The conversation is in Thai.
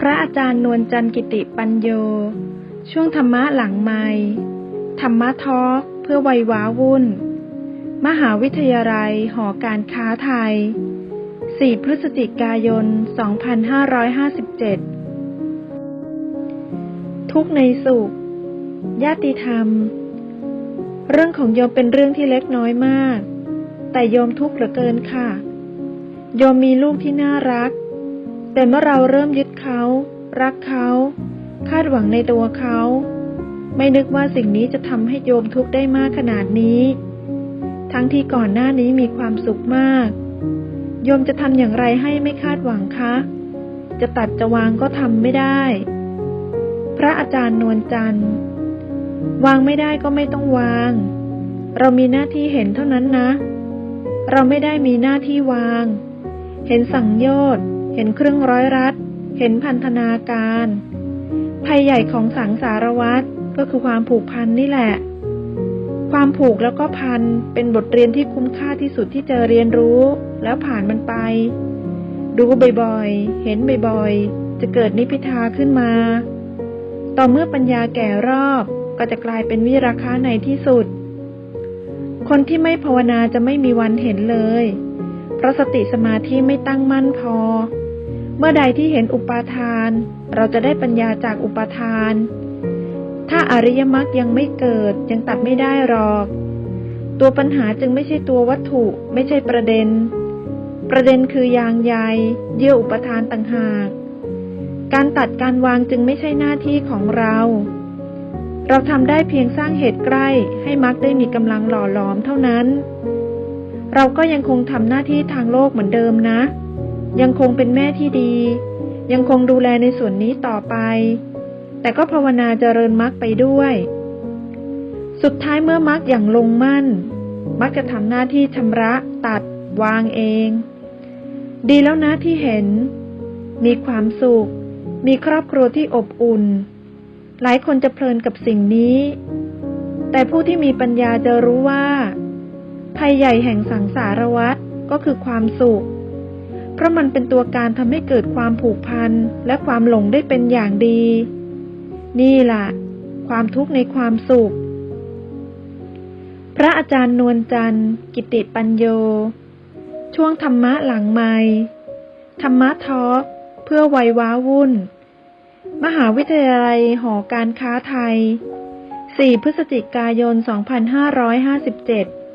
พระอาจารย์นวลจันกิติปัญโย ช่วงธรรมะหลังไมค์ธรรมะทอล์กเพื่อวัยว้าวุ่น มหาวิทยาลัยหอการค้าไทย 4 พฤศจิกายน 2557 ทุกในสุข ญาติธรรม เรื่องของโยมเป็นเรื่องที่เล็กน้อยมาก แต่โยมทุกข์เหลือเกินค่ะ โยมมีลูกที่น่ารัก แต่เมื่อเราเริ่มยึดเขา รักเขา คาดหวังในตัวเขา ไม่นึกว่าสิ่งนี้จะทำให้โยมทุกข์ได้มากขนาดนี้ ทั้งที่ก่อนหน้านี้มีความสุขมาก โยมจะทำอย่างไรให้ไม่คาดหวังคะ จะตัดจะวางก็ทำไม่ได้ พระอาจารย์นวลจันทร์วางไม่ได้ก็ไม่ต้องวาง เรามีหน้าที่เห็นเท่านั้นนะ เราไม่ได้มีหน้าที่วาง เห็นสังโยชน์ เห็นเครื่องร้อยรัด เห็นพันธนาการ ภัยใหญ่ของสังสารวัตรก็คือความผูกพันนี่แหละ ความผูกแล้วก็พันเป็นบทเรียนที่คุ้มค่าที่สุดที่จะเรียนรู้ แล้วผ่านมันไป ดูบ่อยๆ เห็นบ่อยๆ จะเกิดนิพพิทาขึ้นมา ต่อเมื่อปัญญาแก่รอบก็จะกลายเป็นวิราคะในที่สุด คนที่ไม่ภาวนาจะไม่มีวันเห็นเลย เพราะสติสมาธิไม่ตั้งมั่นพอ เมื่อใดที่เห็นอุปาทาน เราจะได้ปัญญาจากอุปาทาน ถ้าอริยมรรคยังไม่เกิดยังตัดไม่ได้หรอก ตัวปัญหาจึงไม่ใช่ตัววัตถุไม่ใช่ประเด็น ประเด็นคือยางใยเยื่ออุปทานต่างหาก การตัดการวางจึงไม่ใช่หน้าที่ของเรา เราทำได้เพียงสร้างเหตุใกล้ให้มรรคได้มีกำลังหล่อหลอมเท่านั้น เราก็ยังคงทำหน้าที่ทางโลกเหมือนเดิมนะ ยังคงเป็นแม่ที่ดี ยังคงดูแลในส่วนนี้ต่อไป แต่ก็ภาวนาเจริญมรรคไปด้วย สุดท้ายเมื่อมรรคอย่างลงมั่นมักจะทำหน้าที่ชำระตัดวางเอง ดีแล้วนะที่เห็น มีความสุข มีครอบครัวที่อบอุ่น หลายคนจะเพลินกับสิ่งนี้ แต่ผู้ที่มีปัญญาจะรู้ว่าภัยใหญ่แห่งสังสารวัฏก็คือความสุข เพราะมันเป็นตัวการทำให้เกิดความผูกพันและความหลงได้เป็นอย่างดี นี่ล่ะ ความทุกข์ในความสุข พระอาจารย์นวลจันทร์ กิติปัญโย ช่วงธรรมะหลังไมค์ธรรมะทอล์กเพื่อวัยว้าวุ่น มหาวิทยาลัยหอการค้าไทย 4 พฤศจิกายน 2557